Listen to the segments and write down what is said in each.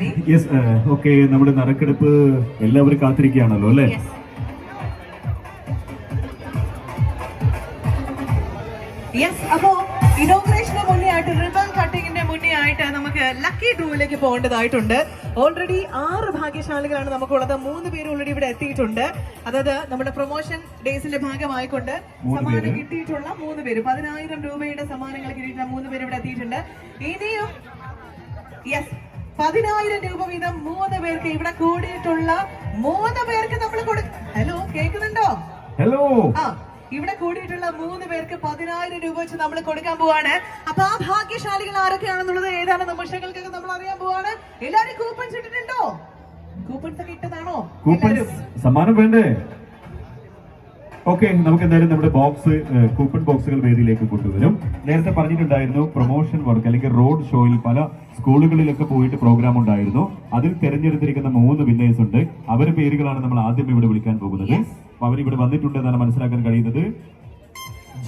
മതി. Yes okay നമ്മുടെ നറുക്കെടുപ്പ് എല്ലാവരും കാത്തിരിക്കുകയാണല്ലോ അല്ലേ? യെസ് യെസ് അപ്പോ ഇനോഗ്രേഷന് മുന്നേ ആയിട്ട് റിബൺ കട്ടിങ്ങിന്റെ മുന്നേ ആയിട്ട് നമുക്ക് ലക്കി ഡ്രൂവിലേക്ക് പോകേണ്ടതായിട്ടുണ്ട്. ഓൾറെഡി ആറ് ഭാഗ്യശാലികളാണ് നമുക്കുള്ളത്. മൂന്ന് പേര് ഓൾറെഡി ഇവിടെ എത്തിയിട്ടുണ്ട്. അതായത് നമ്മുടെ പ്രൊമോഷൻ ഡേയ്സിന്റെ ഭാഗമായിക്കൊണ്ട് സമ്മാനം. കിട്ടിയിട്ടുള്ള മൂന്ന് പേര്. പതിനായിരം രൂപയുടെ സമ്മാനങ്ങൾ കിട്ടിയിട്ടുള്ള മൂന്ന് പേര് ഇവിടെ എത്തിയിട്ടുണ്ട്. ഇനിയും യെസ് പതിനായിരം രൂപ വീതം മൂന്ന് പേർക്ക് ഇവിടെ കൂടിയിട്ടുള്ള മൂന്ന് പേർക്ക് നമ്മൾ കൊടു ഹലോ കേൾക്കുന്നുണ്ടോ? ഹലോ ആ ഇവിടെ കൂടിയിട്ടുള്ള മൂന്ന് പേർക്ക് പതിനായിരം രൂപ വെച്ച് നമ്മൾ കൊടുക്കാൻ പോവാണ്. അപ്പൊ ആ ഭാഗ്യശാലികൾ ആരൊക്കെയാണെന്നുള്ളത് ഏതാണ് നിമിഷങ്ങൾക്കൊക്കെ നമ്മൾ അറിയാൻ പോവാണ്? എല്ലാരും കൂപ്പൺസ് ഇട്ടിട്ടുണ്ടോ? കൂപ്പൺസ് ഒക്കെ ഇട്ടതാണോ? സമ്മാനം വേണ്ടേ? ഓക്കെ നമുക്ക് എന്തായാലും നമ്മുടെ ബോക്സ് കൂപ്പൺ ബോക്സുകൾ വേദിയിലേക്ക് കൊണ്ടുവരും. നേരത്തെ പറഞ്ഞിട്ടുണ്ടായിരുന്നു പ്രൊമോഷൻ വർക്ക് അല്ലെങ്കിൽ റോഡ് ഷോയിൽ പല സ്കൂളുകളിലൊക്കെ പോയിട്ട് പ്രോഗ്രാം ഉണ്ടായിരുന്നു. അതിൽ തിരഞ്ഞെടുത്തിരിക്കുന്ന മൂന്ന് വിന്നേഴ്സ് ഉണ്ട്. അവരുടെ പേരുകളാണ് നമ്മൾ ആദ്യം ഇവിടെ വിളിക്കാൻ പോകുന്നത്. അവർ അവരിവിടെ വന്നിട്ടുണ്ട് എന്നാണ് മനസ്സിലാക്കാൻ കഴിയുന്നത്.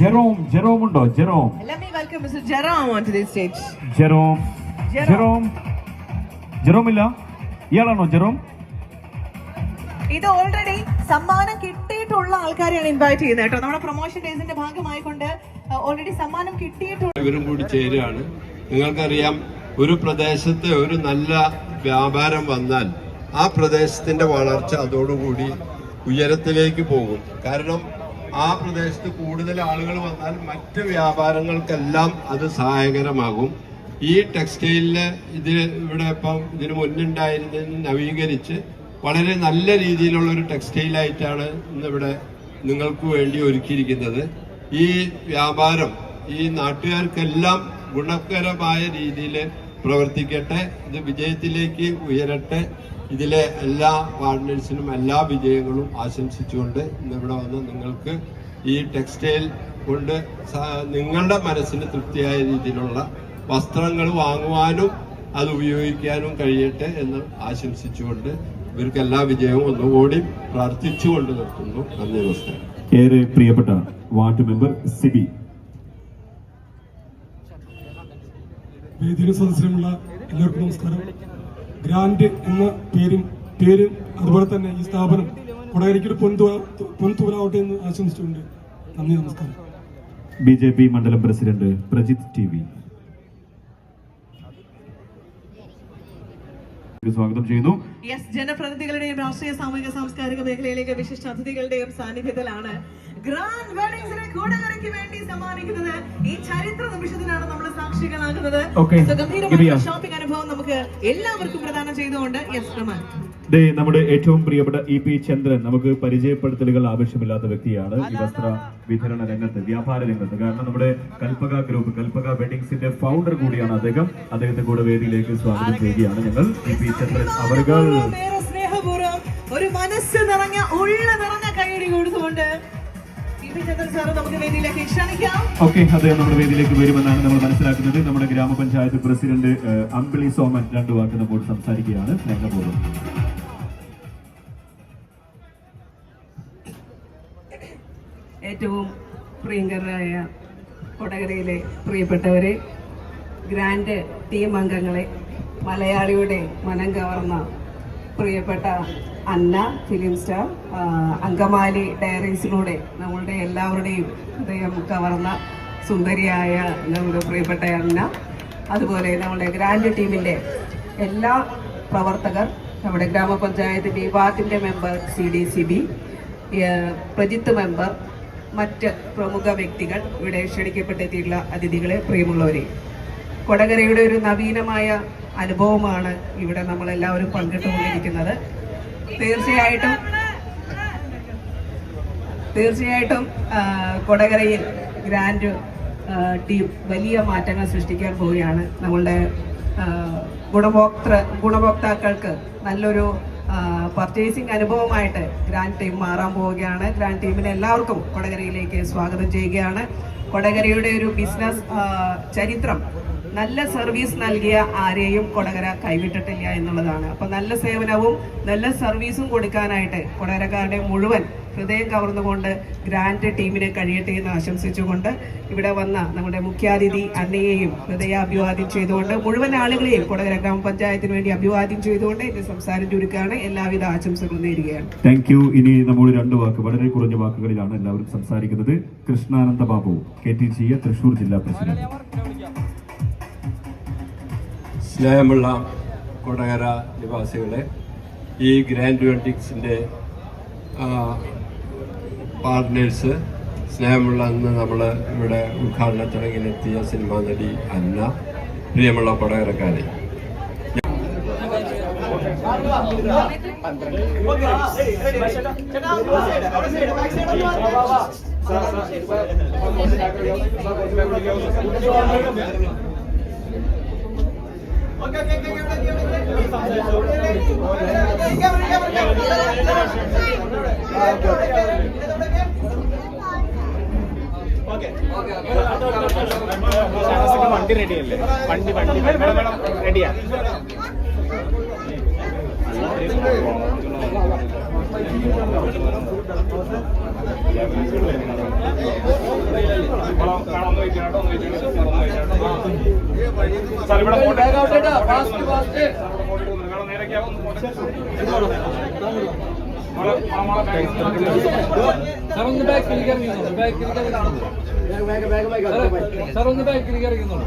ജെറോം ജെറോം ഉണ്ടോ. ജെറോം. ജെറോം. ജെറോം. ജെറോം. ഇല്ല ഇയാളാണോ ജെറോം? ഇത് ഓൾറെഡി സമ്മാനം കിട്ടിയിട്ടുള്ള ആൾക്കാരെയാണ് ഇൻവൈറ്റ് ചെയ്യുന്നത് കേട്ടോ. നമ്മുടെ പ്രൊമോഷൻ ഡേയ്സിന്റെ ഭാഗമായിക്കൊണ്ട് ഓൾറെഡി സമ്മാനം കിട്ടിയിട്ടുള്ള ഇവരും കൂടി ചേരുകയാണ്. നിങ്ങൾക്കറിയാം ഒരു പ്രദേശത്ത് ഒരു നല്ല വ്യാപാരം വന്നാൽ ആ പ്രദേശത്തിന്റെ വളർച്ച അതോടുകൂടി ഉയരത്തിലേക്ക് പോകും. കാരണം ആ പ്രദേശത്ത് കൂടുതൽ ആളുകൾ വന്നാൽ മറ്റ് വ്യാപാരങ്ങൾക്കെല്ലാം അത് സഹായകരമാകും. ഈ ടെക്സ്റ്റൈലിൽ ഇത് ഇവിടെ ഇപ്പം ഇതിന് മുന്നുണ്ടായിരുന്നതിന് നവീകരിച്ച് വളരെ നല്ല രീതിയിലുള്ള ഒരു ടെക്സ്റ്റൈലായിട്ടാണ് ഇന്നിവിടെ നിങ്ങൾക്ക് വേണ്ടി ഒരുക്കിയിരിക്കുന്നത്. ഈ വ്യാപാരം ഈ നാട്ടുകാർക്കെല്ലാം ഗുണകരമായ രീതിയിൽ പ്രവർത്തിക്കട്ടെ ഇത് വിജയത്തിലേക്ക് ഉയരട്ടെ. ഇതിലെ എല്ലാ പാർട്ട്നേഴ്സിനും എല്ലാ വിജയങ്ങളും ആശംസിച്ചുകൊണ്ട് ഇന്നിവിടെ വന്ന് നിങ്ങൾക്ക് ഈ ടെക്സ്റ്റൈൽ കൊണ്ട് നിങ്ങളുടെ മനസ്സിന് തൃപ്തിയായ രീതിയിലുള്ള വസ്ത്രങ്ങൾ വാങ്ങുവാനും അത് ഉപയോഗിക്കാനും കഴിയട്ടെ എന്ന് ആശംസിച്ചുകൊണ്ട് ഇവർക്ക് എല്ലാ വിജയവും ഒന്നുകൂടി പ്രാർത്ഥിച്ചുകൊണ്ട് നിർത്തുന്നു. നന്ദി നമസ്കാരം. ഏറെ പ്രിയപ്പെട്ട വാർഡ് മെമ്പർ സിബി. വേദിയിലും സദസ്യമുള്ള എല്ലാവർക്കും നമസ്കാരം. ഗ്രാൻഡ് എന്ന പേരും പേരും അതുപോലെ തന്നെ ഈ സ്ഥാപനം കൊടകരയ്ക്കൊരു പൊൻതു പൊൻതൂരാവട്ടെ എന്ന് ആശംസിച്ചുകൊണ്ട് നന്ദി നമസ്കാരം. ബി ജെ പി മണ്ഡലം പ്രസിഡന്റ് പ്രജിത് ടി വി. സ്വാഗതം ചെയ്യുന്നു. യെസ് ജനപ്രതിനിധികളുടെയും രാഷ്ട്രീയ സാമൂഹിക സാംസ്കാരിക മേഖലയിലേക്ക് വിശിഷ്ട അതിഥികളുടെയും സാന്നിധ്യത്തിലാണ് ഗ്രാൻഡ് വെഡിങ്സിനെ കൂടകരയ്ക്ക് വേണ്ടി സമ്മാനിക്കുന്നത്. ഈ ചരിത്ര നിമിഷത്തിനാണ് നമ്മൾ സാക്ഷികളാകുന്നത്. ഗംഭീരമായ ഷോപ്പിംഗ് അനുഭവം നമുക്ക് എല്ലാവർക്കും പ്രദാനം ചെയ്തുകൊണ്ട്. യെസ് റമാൻ ദേ നമ്മുടെ ഏറ്റവും പ്രിയപ്പെട്ട ഇ പി ചന്ദ്രൻ നമുക്ക് പരിചയപ്പെടുത്തലുകൾ ആവശ്യമില്ലാത്ത വ്യക്തിയാണ്. ഈ വസ്ത്ര വിതരണ രംഗത്ത് വ്യാപാര രംഗത്ത്. കാരണം നമ്മുടെ കൽപ്പക ഗ്രൂപ്പ് കൽപ്പക വെഡിങ്സിന്റെ ഫൗണ്ടർ കൂടിയാണ് അദ്ദേഹം. അദ്ദേഹത്തെ കൂടെ വേദിയിലേക്ക് സ്വാഗതം ചെയ്യുകയാണ് ഞങ്ങൾ. ഇ പി ചന്ദ്രൻ സ്നേഹപൂർവം ഒരു മനസ്സ് നിറഞ്ഞ ഉള്ള നിറഞ്ഞ കൈയടി കൊടുത്തുകൊണ്ട് ഓക്കെ അദ്ദേഹം നമ്മുടെ വേദിയിലേക്ക് വരുമെന്നാണ് നമ്മൾ മനസ്സിലാക്കുന്നത്. നമ്മുടെ ഗ്രാമപഞ്ചായത്ത് പ്രസിഡന്റ് അമ്പിളി സോമൻ രണ്ടു വാക്ക് നമ്മോട് സംസാരിക്കുകയാണ്. സ്നേഹപൂർവം ഏറ്റവും പ്രിയങ്കരായ കൊടകരയിലെ പ്രിയപ്പെട്ടവരെ ഗ്രാൻഡ് ടീം അംഗങ്ങളെ മലയാളിയുടെ മനം കവർന്ന പ്രിയപ്പെട്ട അന്ന ഫിലിം സ്റ്റാർ അങ്കമാലി ഡയറീസിലൂടെ നമ്മളുടെ എല്ലാവരുടെയും ഹൃദയം കവർന്ന സുന്ദരിയായ നമ്മുടെ പ്രിയപ്പെട്ട അന്ന അതുപോലെ നമ്മുടെ ഗ്രാൻഡ് ടീമിന്റെ എല്ലാ പ്രവർത്തകർ നമ്മുടെ ഗ്രാമപഞ്ചായത്തിന്റെ വാർഡിന്റെ member C D C B Prajith member മറ്റ് പ്രമുഖ വ്യക്തികൾ ഇവിടെ ക്ഷണിക്കപ്പെട്ടെത്തിയിട്ടുള്ള അതിഥികളെ പ്രിയമുള്ളവരെ കൊടകരയുടെ ഒരു നവീനമായ അനുഭവമാണ് ഇവിടെ നമ്മളെല്ലാവരും പങ്കിട്ടുകൊണ്ടിരിക്കുന്നത്. തീർച്ചയായിട്ടും തീർച്ചയായിട്ടും കൊടകരയിൽ ഗ്രാൻഡ് ടീം വലിയ മാറ്റങ്ങൾ സൃഷ്ടിക്കാൻ പോവുകയാണ്. നമ്മളുടെ ഗുണഭോക്തൃ ഗുണഭോക്താക്കൾക്ക് നല്ലൊരു പർച്ചേസിംഗ് അനുഭവമായിട്ട് ഗ്രാൻഡ് ടീം മാറാൻ പോവുകയാണ്. ഗ്രാൻഡ് ടീമിനെ എല്ലാവർക്കും കൊടകരയിലേക്ക് സ്വാഗതം ചെയ്യുകയാണ്. കൊടകരയുടെ ഒരു ബിസിനസ് ചരിത്രം. നല്ല സർവീസ് നൽകിയ ആരെയും കൊടകര കൈവിട്ടിട്ടില്ല എന്നുള്ളതാണ്. അപ്പൊ നല്ല സേവനവും നല്ല സർവീസും കൊടുക്കാനായിട്ട് കൊടകരക്കാരുടെ മുഴുവൻ ഹൃദയം കവർന്നുകൊണ്ട് ഗ്രാൻഡ് ടീമിനെ കഴിയട്ടെ എന്ന് ആശംസിച്ചുകൊണ്ട് ഇവിടെ വന്ന നമ്മുടെ മുഖ്യാതിഥി അന്നയെയും ഹൃദയ അഭിവാദ്യം ചെയ്തുകൊണ്ട് മുഴുവൻ ആളുകളെയും കൊടകര ഗ്രാമപഞ്ചായത്തിന് വേണ്ടി അഭിവാദ്യം ചെയ്തുകൊണ്ട് എന്റെ സംസാരം ചുരുക്കാണ് എല്ലാവിധ ആശംസകളും നേരുകയാണ്. താങ്ക് യു ഇനി നമ്മൾ രണ്ട് വാക്ക് വളരെ കുറഞ്ഞ വാക്കുകളിലാണ് എല്ലാവരും സംസാരിക്കുന്നത്. Krishnananda Babu K T C A Thrissur ജില്ലാ പ്രസിഡന്റ്. സ്നേഹമുള്ള കൊടകര നിവാസികളെ ഈ ഗ്രാൻഡ് വെഡിങ്സിന്റെ പാർട്ട്നേഴ്സ് സ്നേഹമുള്ള അന്ന് നമ്മൾ ഇവിടെ ഉദ്ഘാടന ചടങ്ങിലെത്തിയ സിനിമാ നടി അന്ന പ്രിയമുള്ള കൊടകരക്കാരെ വണ്ടി റെഡിയല്ലേ? വണ്ടി വണ്ടി. റെഡിയാ. സാർ ഇവിടെ സാർ ഒന്ന് ബാക്കിലേക്ക് സാർ ഒന്ന് ബാക്കിലേക്ക് ഇറങ്ങുന്നുള്ളൂ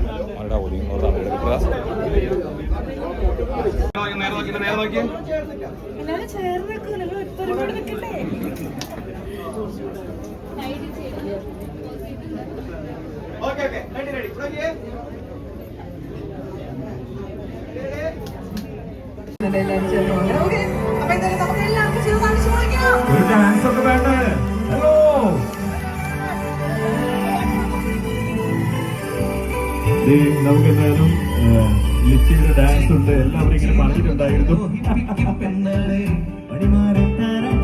നേരെ നേരെ നോക്കി എല്ലാവരും ചേർന്നുകൊണ്ട് നമുക്ക് എന്തായാലും ലിച്ചിയുടെ ഡാൻസ് ഉണ്ട്. എല്ലാവരും ഇങ്ങനെ പറഞ്ഞിട്ടുണ്ടായിരുന്നു.